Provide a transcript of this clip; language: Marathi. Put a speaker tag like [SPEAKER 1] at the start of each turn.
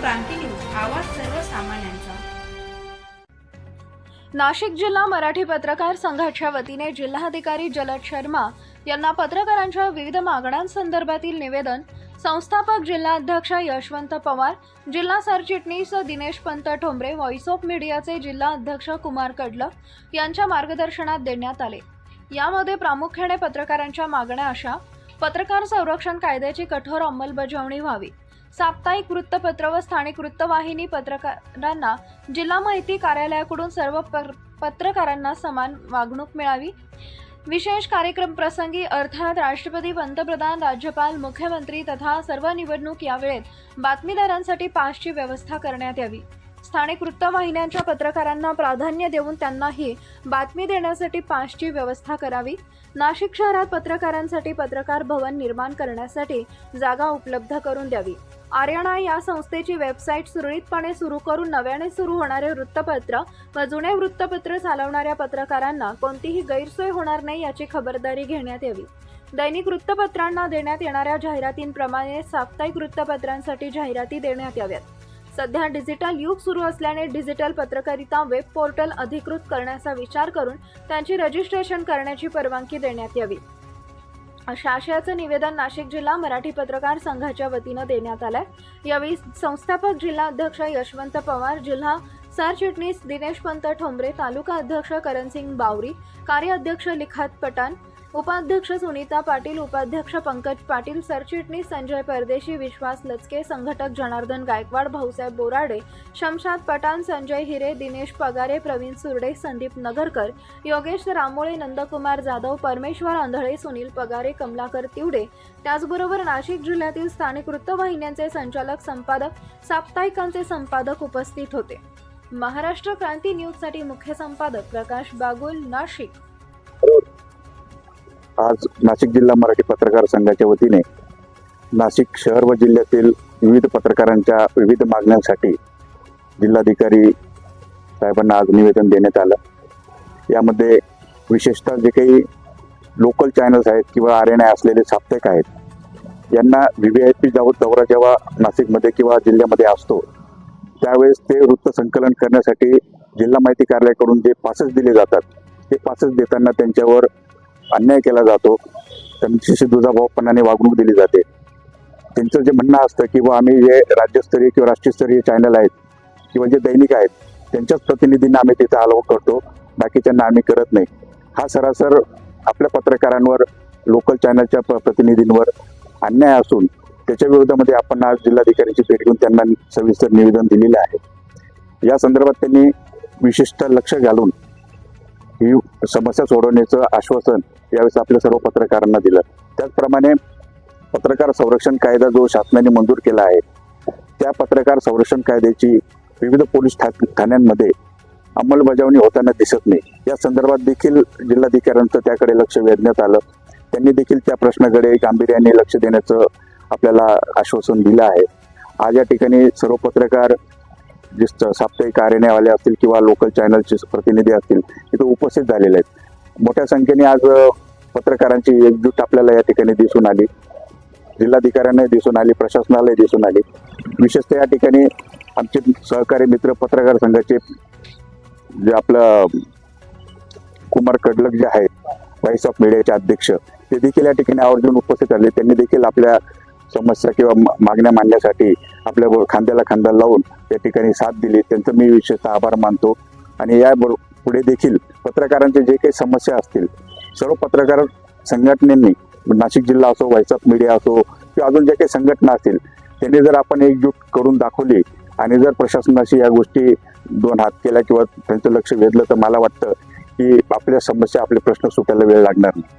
[SPEAKER 1] क्रांती न्यूज आवाज सर्वसामान्यांचा.
[SPEAKER 2] नाशिक जिल्हा मराठी पत्रकार संघाच्या वतीने जिल्हाधिकारी जलद शर्मा यांना पत्रकारांच्या विविध मागण्यांसंदर्भातील निवेदन संस्थापक जिल्हाध्यक्ष यशवंत पवार जिल्हा सरचिटणीस दिनेश पंत ठोंबरे व्हॉइस ऑफ मीडियाचे जिल्हा अध्यक्ष कुमार कडलक यांच्या मार्गदर्शनात देण्यात आले. यामध्ये प्रामुख्याने पत्रकारांच्या मागण्या अशा पत्रकार संरक्षण कायद्याची कठोर अंमलबजावणी व्हावी साप्ताहिक वृत्तपत्र व स्थानिक वृत्तवाहिनी पत्रकारांना जिल्हा माहिती कार्यालयाकडून सर्व पत्रकारांना समान वागणूक मिळावी. विशेष कार्यक्रम प्रसंगी अर्थात राष्ट्रपती पंतप्रधान राज्यपाल मुख्यमंत्री तथा सर्व निवडणूक यावेळेत बातमीदारांसाठी पासची व्यवस्था करण्यात यावी. स्थानिक वृत्तवाहिन्यांच्या पत्रकारांना प्राधान्य देऊन त्यांनाही बातमी देण्यासाठी पासची व्यवस्था करावी. नाशिक शहरात पत्रकारांसाठी पत्रकार भवन निर्माण करण्यासाठी जागा उपलब्ध करून द्यावी. आर्यणा या संस्थेची वेबसाईट सुरळीतपणे सुरू करून नव्याने सुरू होणारे वृत्तपत्र व जुने वृत्तपत्र चालवणाऱ्या पत्रकारांना कोणतीही गैरसोय होणार नाही याची खबरदारी घेण्यात यावी. दैनिक वृत्तपत्रांना देण्यात येणाऱ्या जाहिरातींप्रमाणे साप्ताहिक वृत्तपत्रांसाठी जाहिराती देण्यात याव्यात. सध्या डिजिटल युग सुरू असल्याने डिजिटल पत्रकारिता वेब पोर्टल अधिकृत करण्याचा विचार करून त्यांची रजिस्ट्रेशन करण्याची परवानगी देण्यात यावी. अशा आशयाचं निवेदन नाशिक जिल्हा मराठी पत्रकार संघाच्या वतीनं देण्यात आलंय. यावेळी संस्थापक जिल्हा अध्यक्ष यशवंत पवार जिल्हा सरचिटणीस दिनेश पंत ठोंबरे तालुका अध्यक्ष करणसिंग बावरी कार्याध्यक्ष लिखात पठाण उपाध्यक्ष सुनीता पाटील उपाध्यक्ष पंकज पाटील सरचिटणीस संजय परदेशी विश्वास लचके संघटक जनार्दन गायकवाड भाऊसाहेब बोराडे शमशाद पठाण संजय हिरे दिनेश पगारे प्रवीण सुरडे संदीप नगरकर योगेश रामोळे नंदकुमार जाधव परमेश्वर आंधळे सुनील पगारे कमलाकर तिवडे. त्याचबरोबर नाशिक जिल्ह्यातील स्थानिक वृत्तवाहिन्यांचे संचालक संपादक साप्ताहिकांचे संपादक उपस्थित होते. महाराष्ट्र क्रांती न्यूजसाठी मुख्य संपादक प्रकाश बागुल नाशिक.
[SPEAKER 3] आज नाशिक जिल्हा मराठी पत्रकार संघाच्या वतीने नाशिक शहर व जिल्ह्यातील विविध पत्रकारांच्या विविध मागण्यांसाठी जिल्हाधिकारी साहेबांना आज निवेदन देण्यात आलं. यामध्ये विशेषतः जे काही लोकल चॅनल्स आहेत किंवा आर असलेले साप्ताहिक आहेत यांना व्ही व्ही आय पी जाऊ दौरा जेव्हा नाशिकमध्ये किंवा जिल्ह्यामध्ये असतो त्यावेळेस ते वृत्त संकलन करण्यासाठी जिल्हा माहिती कार्यालयाकडून जे पासेस दिले जातात ते पासेस देताना त्यांच्यावर अन्याय केला जातो त्यांच्याशी दुजाभावपणाने वागणूक दिली जाते. त्यांचं जे म्हणणं असतं की बुवा आम्ही जे राज्यस्तरीय किंवा राष्ट्रीयस्तरीय चॅनल आहेत किंवा जे दैनिक आहेत त्यांच्याच प्रतिनिधींना आम्ही तिथं आलो करतो बाकीच्यांना आम्ही करत नाही. हा सरासर आपल्या पत्रकारांवर लोकल चॅनलच्या प- प्रतिनिधींवर अन्याय असून त्याच्या विरोधामध्ये आपण आज जिल्हाधिकाऱ्यांची भेट घेऊन त्यांना सविस्तर निवेदन दिलेलं आहे. या संदर्भात त्यांनी विशिष्ट लक्ष घालून ही समस्या सोडवण्याचं आश्वासन यावेळेस आपल्या सर्व पत्रकारांना दिलं. त्याचप्रमाणे पत्रकार संरक्षण कायदा जो शासनाने मंजूर केला आहे त्या पत्रकार संरक्षण कायद्याची विविध पोलीस ठाण्यांमध्ये अंमलबजावणी होताना दिसत नाही. या संदर्भात देखील जिल्हाधिकाऱ्यांचं त्याकडे लक्ष वेधण्यात आलं. त्यांनी देखील त्या प्रश्नाकडे गांभीर्याने लक्ष देण्याचं आपल्याला आश्वासन दिलं आहे. आज या ठिकाणी सर्व पत्रकार जे साप्ताहिक कार्यालयवाले असतील किंवा लोकल चॅनलचे प्रतिनिधी असतील तिथे उपस्थित झालेले आहेत. मोठ्या संख्येने आज पत्रकारांची एकजूट आपल्याला या ठिकाणी दिसून आली. जिल्हाधिकाऱ्यांनाही दिसून आली प्रशासनालाही दिसून आली. विशेषतः या ठिकाणी आमचे सहकारी मित्र पत्रकार संघाचे जे आपलं कुमार कडलक जे आहेत व्हाईस ऑफ मीडियाचे अध्यक्ष ते देखील या ठिकाणी आवर्जून उपस्थित आले त्यांनी देखील आपल्या समस्या किंवा मा- मागण्या मांडण्यासाठी आपल्या खांद्याला खांदा लावून या ठिकाणी साथ दिली. त्यांचं मी विशेषतः आभार मानतो. आणि या पुढे देखील पत्रकारांचे जे काही समस्या असतील सर्व पत्रकार संघटनेनी नाशिक जिल्हा असो व्हाईस ऑफ मीडिया असो किंवा अजून ज्या काही संघटना असतील त्यांनी जर आपण एकजूट करून दाखवली आणि जर प्रशासनाशी या गोष्टी दोन हात केल्या किंवा त्यांचं लक्ष वेधलं तर मला वाटतं की आपल्या समस्या आपले प्रश्न सुटायला वेळ लागणार नाही.